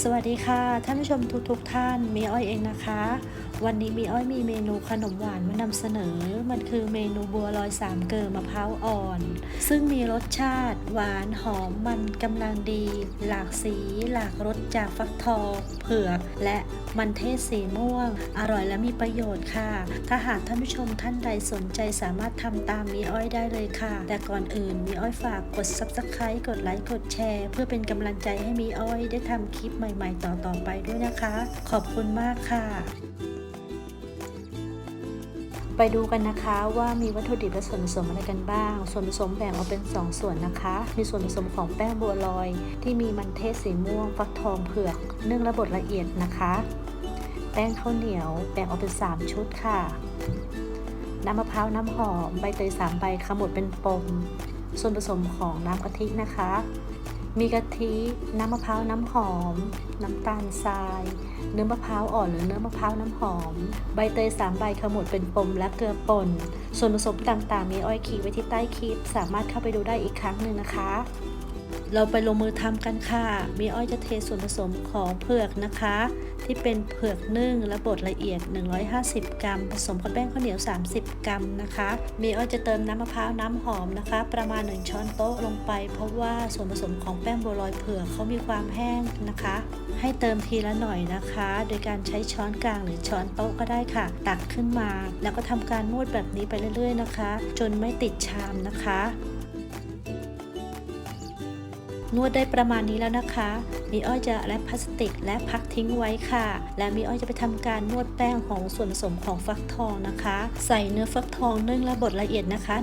สวัสดีค่ะ ท่านผู้ชมทุกๆทท่านมีอ้อยเองนะคะ วันนี้มีอ้อยมีเมนูขนมหวานมานำเสนอ มันคือเมนูบัวลอยสามเกลือมะพร้าวอ่อน ซึ่งมีรสชาติ หวานหอมมันกำลังดี หลากสี หลากรสจากฟักทองเผือกและมันเทศสีม่วง อร่อยและมีประโยชน์ค่ะ ถ้าหากท่านผู้ชมท่านใดสนใจสามารถทำตามมีอ้อยได้เลยค่ะ แต่ก่อนอื่นมีอ้อยฝากกด subscribe กดไลค์กดแชร์ เพื่อเป็นกำลังใจให้มีอ้อยได้ทำคลิปใหม่ๆต่อๆไปด้วยนะคะ ขอบคุณมากค่ะ ไปดูกันนะคะว่ามีวัตถุดิบและส่วนผสมอะไรกันบ้าง ส่วนผสมแบ่งออกเป็น 2 ส่วนนะคะ มีส่วนผสมของแป้งบัวลอย ที่มีมันเทศสีม่วง ฟักทองเผือกนึ่งและบดละเอียดนะคะ แป้งข้าวเหนียวแบ่งออกเป็น 3 ชุดค่ะ น้ำมะพร้าวน้ำหอม ใบเตย3ใบขมวดเป็นปมส่วนผสมของน้ำกะทินะคะ มีกะทิ น้ำมะพร้าวน้ำหอม น้ำตาลทราย เนื้อมะพร้าวอ่อนหรือเนื้อมะพร้าวน้ำหอม ใบเตยสามใบขมวดเป็นปมและเกลือป่น ส่วนผสมต่างๆ มีอ้อยขีดไว้ที่ใต้คลิป สามารถเข้าไปดูได้อีกครั้งหนึ่งนะคะ เราไปลงมือทำกันค่ะ มีอ้อยจะเทส่วนผสมของเผือกนะคะ ที่เป็นเผือกนึ่งและบดละเอียด 150 กรัม ผสมกับแป้งข้าวเหนียว 30 กรัมนะคะ มีอ้อยจะเติมน้ำมะพร้าวน้ำหอมนะคะ ประมาณ 1 ช้อนโต๊ะลงไป เพราะว่าส่วนผสมของแป้งบัวลอยเผือกเขามีความแห้งนะคะ ให้เติมทีละหน่อยนะคะ โดยการใช้ช้อนกลางหรือช้อนโต๊ะก็ได้ค่ะ ตักขึ้นมา แล้วก็ทำการนวดแบบนี้ไปเรื่อย ๆ นะคะ จนไม่ติดชามนะคะ นวดได้ประมาณนี้แล้วนะคะ มีอ้อยจะแรปพลาสติก และพักทิ้งไว้ค่ะ และมีอ้อยจะไปทำการนวดแป้งของส่วนผสมของฟักทองนะคะ ใส่เนื้อฟักทองนึ่งและบดละเอียดนะคะ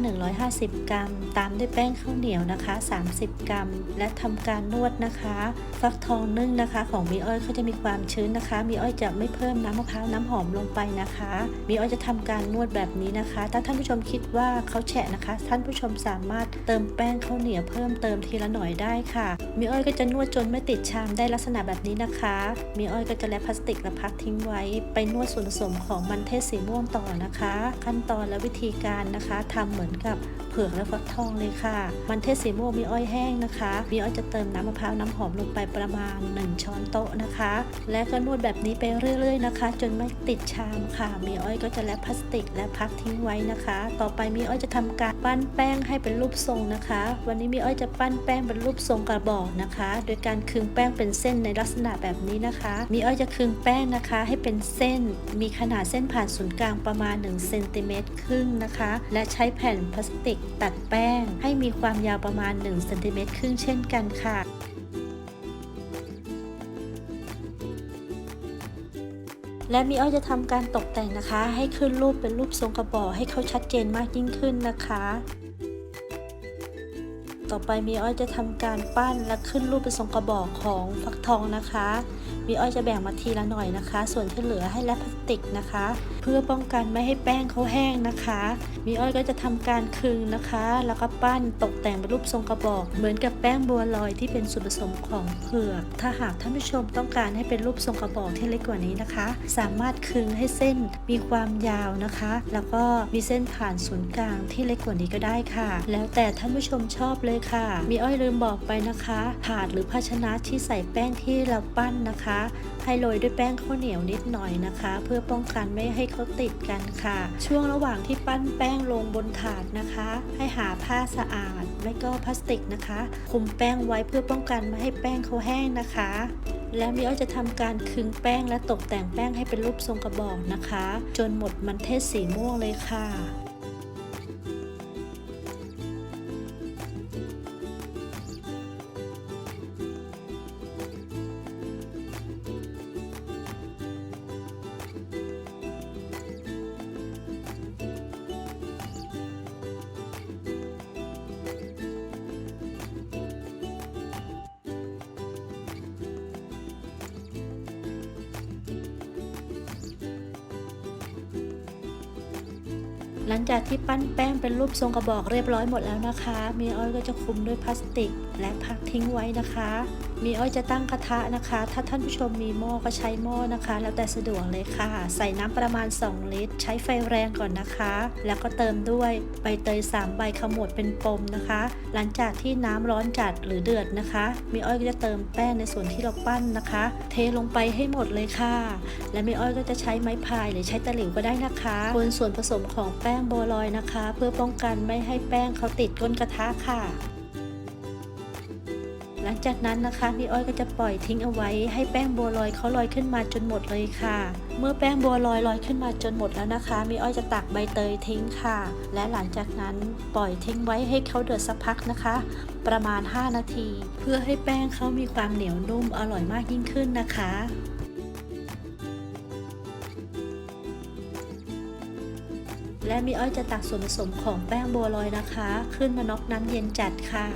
150 กรัม ตามด้วยแป้งข้าวเหนียวนะคะ 30 กรัม และทำการนวดนะคะ ฟักทองนึ่งนะคะ ของมีอ้อยเขาจะมีความชื้นนะคะ มีอ้อยจะไม่เพิ่มน้ำมะพร้าวน้ำหอมลงไปนะคะ มีอ้อยจะทำการนวดแบบนี้นะคะ ถ้าท่านผู้ชมคิดว่าเขาแฉะนะคะ ท่านผู้ชมสามารถเติมแป้งข้าวเหนียวเพิ่มเติมทีละหน่อยได้ค่ะมีอ้อยก็จะนวดจนไม่ติดชามได้ลักษณะแบบนี้นะคะมีอ้อยก็จะแลปพลาสติกและพักทิ้งไว้ ไปนวดส่วนผสมของมันเทศสีม่วงต่อนะคะ ขั้นตอนและวิธีการนะคะทำเหมือนกับเผือกและฟักทองเลยค่ะ มันเทศสีม่วงมีอ้อยแห้งนะคะมีอ้อยจะเติมน้ำมะพร้าวน้ำหอมลงไปประมาณ 1 ช้อนโต๊ะนะคะ และก็นวดแบบนี้ไปเรื่อยๆนะคะ จนไม่ติดชามค่ะ มีอ้อยก็จะแลปพลาสติกและพักทิ้งไว้นะคะ ต่อไปมีอ้อยจะทำการปั้นแป้งให้เป็นรูปทรงนะคะ วันนี้มีอ้อยจะปั้นแป้งเป็นรูปทรงกระบอกนะคะ โดยการคึงแป้งเป็นเส้นในลักษณะแบบนี้นะคะ มีอ้อยจะคึงแป้งนะคะ ให้เป็นเส้น มีขนาดเส้นผ่านศูนย์กลางประมาณ1เซนติเมตรครึ่งนะคะ และใช้แผ่นพลาสติกตัดแป้ง ให้มีความยาวประมาณ1เซนติเมตรครึ่งเช่นกันค่ะและมีอ้อยจะทำการตกแต่งนะคะ ให้ขึ้นรูปเป็นรูปทรงกระบอกให้เขาชัดเจนมากยิ่งขึ้นนะคะ ต่อไปมีอ้อยจะทำการปั้นและขึ้นรูปเป็นทรงกระบอกของฟักทองนะคะ มีอ้อยจะแบ่งมาทีละหน่อยนะคะ ส่วนที่เหลือให้แลปพลาสติกนะคะ เพื่อป้องกันไม่ให้แป้งเขาแห้งนะคะ มีอ้อยก็จะทำการคึงนะคะ แล้วก็ปั้นตกแต่งเป็นรูปทรงกระบอก เหมือนกับแป้งบัวลอยที่เป็นส่วนผสมของเผือก ถ้าหากท่านผู้ชมต้องการให้เป็นรูปทรงกระบอกที่เล็กกว่านี้นะคะ สามารถคึงให้เส้นมีความยาวนะคะ แล้วก็มีเส้นผ่านศูนย์กลางที่เล็กกว่านี้ก็ได้ค่ะ แล้วแต่ท่านผู้ชมชอบเลยค่ะ มีอ้อยลืมบอกไปนะคะ ถาดหรือภาชนะที่ใส่แป้งที่เราปั้นนะคะ ให้โรยด้วยแป้งข้าวเหนียวนิดหน่อยนะคะ เพื่อป้องกันไม่ให้เขาติดกันค่ะ ช่วงระหว่างที่ปั้นแป้งลงบนถาดนะคะ ให้หาผ้าสะอาดไม่ก็พลาสติกนะคะคลุมแป้งไว้เพื่อป้องกันไม่ให้แป้งเขาแห้งนะคะแล้วมีอ้อยจะทำการคึงแป้งและตกแต่งแป้งให้เป็นรูปทรงกระบอกนะคะ จนหมดมันเทศสีม่วงเลยค่ะ หลังจากที่ปั้นแป้งเป็นรูปทรงกระบอกเรียบร้อยหมดแล้วนะคะ มีอ้อยก็จะคลุมด้วยพลาสติก และพักทิ้งไว้นะคะ มีอ้อยจะตั้งกระทะนะคะ ถ้าท่านผู้ชมมีหม้อก็ใช้หม้อนะคะ แล้วแต่สะดวกเลยค่ะ ใส่น้ำประมาณ 2 ลิตร ใช้ไฟแรงก่อนนะคะ แล้วก็เติมด้วยใบเตย3ใบขมวดเป็นปมนะคะ หลังจากที่น้ำร้อนจัดหรือเดือดนะคะ มีอ้อยก็จะเติมแป้งในส่วนที่เราปั้นนะคะ เทลงไปให้หมดเลยค่ะ และมีอ้อยก็จะใช้ไม้พายหรือใช้ตะหลิวก็ได้นะคะคนส่วนผสมของแป้งโบวลอยนะคะ เพื่อป้องกันไม่ให้แป้งเขาติดก้นกระทะค่ะ หลังจากนั้นนะคะพี่อ้อยก็จะปล่อยทิ้งเอาไว้ให้แป้งบัวลอยเขาลอยขึ้นมาจนหมดเลยค่ะ เมื่อแป้งบัวลอยลอยขึ้นมาจนหมดแล้วนะคะมีอ้อยจะตักใบเตยทิ้งค่ะ และหลังจากนั้นปล่อยทิ้งไว้ให้เขาเดือดสักพักนะคะ ประมาณ 5 นาที เพื่อให้แป้งเขามีความเหนียวนุ่มอร่อยมากยิ่งขึ้นนะคะ และมีอ้อยจะตักส่วนผสมของแป้งบัวลอยนะคะ ขึ้นมาน็อกน้ำเย็นจัดค่ะ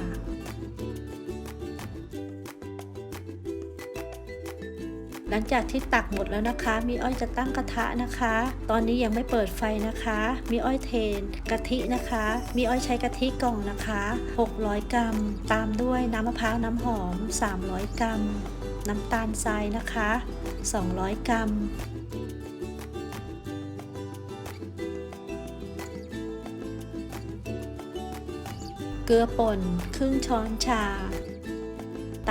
หลังจากที่ตักหมดแล้วนะคะ มีอ้อยจะตั้งกระทะนะคะ ตอนนี้ยังไม่เปิดไฟนะคะ มีอ้อยเทน กะทินะคะ มีอ้อยใช้กะทิกล่องนะคะ 600 กรัม ตามด้วยน้ำมะพร้าวน้ำหอม 300 กรัม น้ำตาลทรายนะคะ 200 กรัม เกลือป่นครึ่งช้อนชา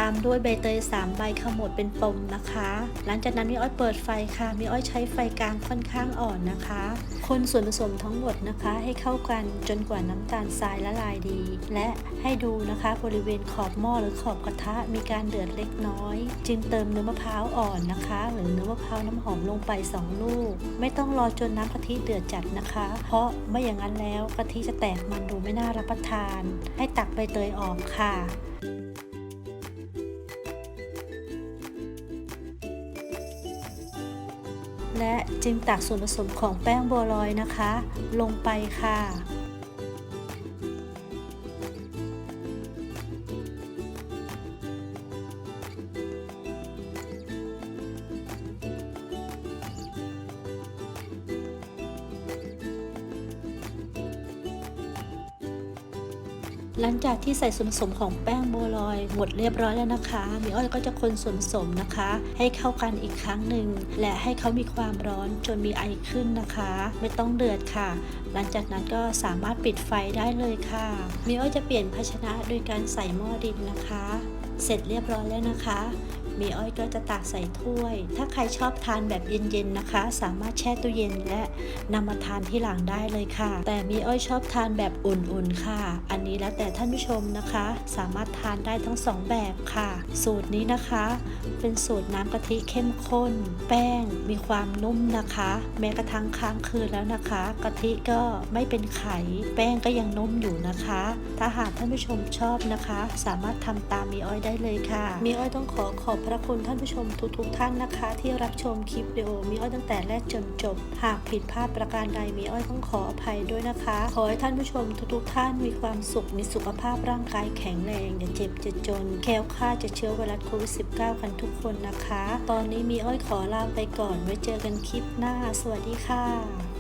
ามด้วยใบเตย3ใบขมวดเป็นปมนะคะ หลังจากนั้นมีอ้อยเปิดไฟค่ะ มีอ้อยใช้ไฟกลางค่อนข้างอ่อนนะคะ คนส่วนผสมทั้งหมดนะคะ ให้เข้ากันจนกว่าน้ำตาลทรายละลายดี และให้ดูนะคะบริเวณขอบหม้อหรือขอบกระทะมีการเดือดเล็กน้อย จึงเติมเนื้อมะพร้าวอ่อนนะคะ หรือเนื้อมะพร้าวน้ำหอมลงไป 2 ลูก ไม่ต้องรอจนน้ำกะทิเดือดจัดนะคะ เพราะไม่อย่างนั้นแล้วกะทิจะแตกมันดูไม่น่ารับประทาน ให้ตักใบเตยออกค่ะ และจึงตักส่วนผสมของแป้งบัวลอยนะคะ ลงไปค่ะ หลังจากที่ใส่ส่วนผสมของแป้งโบลอยหมดเรียบร้อยแล้วนะคะมีอ้อยก็จะคนส่วนผสมนะคะ ให้เข้ากันอีกครั้งหนึ่งและให้เขามีความร้อนจนมีไอขึ้นนะคะ ไม่ต้องเดือดค่ะ หลังจากนั้นก็สามารถปิดไฟได้เลยค่ะมีอ้อยจะเปลี่ยนภาชนะโดยการใส่หม้อดินนะคะ เสร็จเรียบร้อยแล้วนะคะ มีอ้อยก็จะตักใส่ถ้วย ถ้าใครชอบทานแบบเย็นๆนะคะ สามารถแช่ตู้เย็นและนำมาทานที่หลังได้เลยค่ะ แต่มีอ้อยชอบทานแบบอุ่นๆค่ะ อันนี้แล้วแต่ท่านผู้ชมนะคะ สามารถทานได้ทั้งสองแบบค่ะ สูตรนี้นะคะ เป็นสูตรน้ำกะทิเข้มข้น แป้งมีความนุ่มนะคะ แม้กระทั่งค้างคืนแล้วนะคะกะทิก็ไม่เป็นไข แป้งก็ยังนุ่มอยู่นะคะ ถ้าหากท่านผู้ชมชอบนะคะ สามารถทำตามมีอ้อยได้เลยค่ะ มีอ้อยต้องขอขอบพระคุณท่านผู้ชมทุกๆทท่านนะคะ ที่รับชมคลิปวิดีโอมีอ้อยตั้งแต่แรกจนจบ หากผิดพลาดประการใดมีอ้อยต้องขออภัยด้วยนะคะ ขอให้ท่านผู้ชมทุกๆท่านมีความสุขมีสุขภาพร่างกายแข็งแรงอย่าเจ็บจะจน แคล้วคลาดจากเชื้อไวรัสโควิด -19 กันทุกคนนะคะ ตอนนี้มีอ้อยขอลาไปก่อนไว้เจอกันคลิปหน้า สวัสดีค่ะ